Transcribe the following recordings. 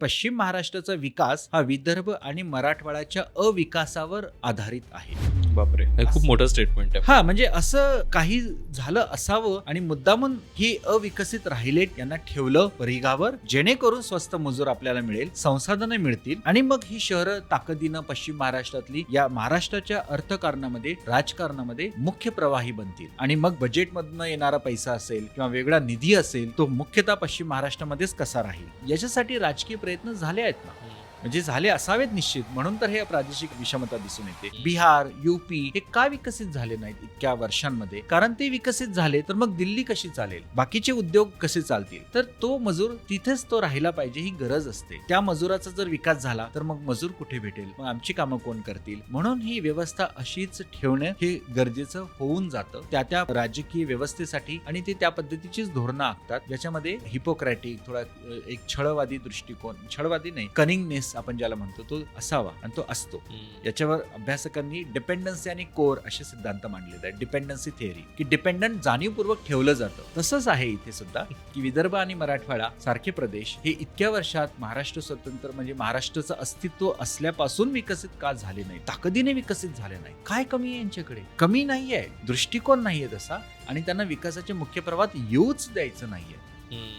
पश्चिम महाराष्ट्राचा विकास हा विदर्भ आणि मराठवाड्याच्या अविकासावर आधारित आहे. बापरे. हे खूप मोठं स्टेटमेंट आहे. हा म्हणजे असं काही झालं असावं आणि मुद्दामून ही अविकसित राहिलेत यांना ठेवलं परिघावर जेणेकरून स्वस्त मजूर आपल्याला मिळेल संसाधनं मिळतील आणि मग ही शहरं ताकदीनं पश्चिम महाराष्ट्रातली या महाराष्ट्राच्या अर्थकारणामध्ये राजकारणामध्ये मुख्य प्रवाही बनतील. आणि मग बजेटमधनं येणारा पैसा असेल किंवा वेगळा निधी असेल तो मुख्यतः पश्चिम महाराष्ट्रामध्येच कसा राहील? याच्यासाठी राजकीय प्रयत्न झाले आहेत ना? म्हणजे झाले असावेत निश्चित. म्हणून तर हे प्रादेशिक विषमता दिसून येते. बिहार युपी हे का विकसित झाले नाहीत इतक्या वर्षांमध्ये? कारण ते विकसित झाले तर मग दिल्ली कशी चालेल? बाकीचे उद्योग कसे चालतील? तर तो मजूर तिथेच तो राहिला पाहिजे ही गरज असते. त्या मजुराचा जर विकास झाला तर मग मजूर कुठे भेटेल? मग आमची कामं कोण करतील? म्हणून ही व्यवस्था अशीच ठेवणं हे गरजेचं होऊन जातं. त्या त्या राजकीय व्यवस्थेसाठी आणि ते त्या पद्धतीचीच धोरणं आखतात. ज्याच्यामध्ये हिपोक्रॅटिक थोडा एक छळवादी दृष्टिकोन छळवादी नाही कनिंगनेस आपण ज्याला म्हणतो तो असावा आणि तो असतो. याच्यावर अभ्यासकांनी डिपेंडन्सी आणि कोर असे सिद्धांत मांडलेले आहेत. डिपेंडन्सी थिअरी की डिपेंडंट जाणीवपूर्वक ठेवलं जातं. तसंच आहे इथे सुद्धा की विदर्भ आणि मराठवाडा सारखे प्रदेश हे इतक्या वर्षात महाराष्ट्र स्वतंत्र म्हणजे महाराष्ट्राचं अस्तित्व असल्यापासून विकसित का झाले नाही ताकदीने विकसित झाले नाही काय कमी आहे यांच्याकडे? कमी नाहीये दृष्टिकोन नाहीये तसा आणि त्यांना विकासाच्या मुख्य प्रवाहात येऊच द्यायचं नाहीये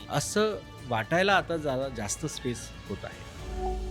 असं वाटायला आता जरा जास्त स्पेस होत आहे.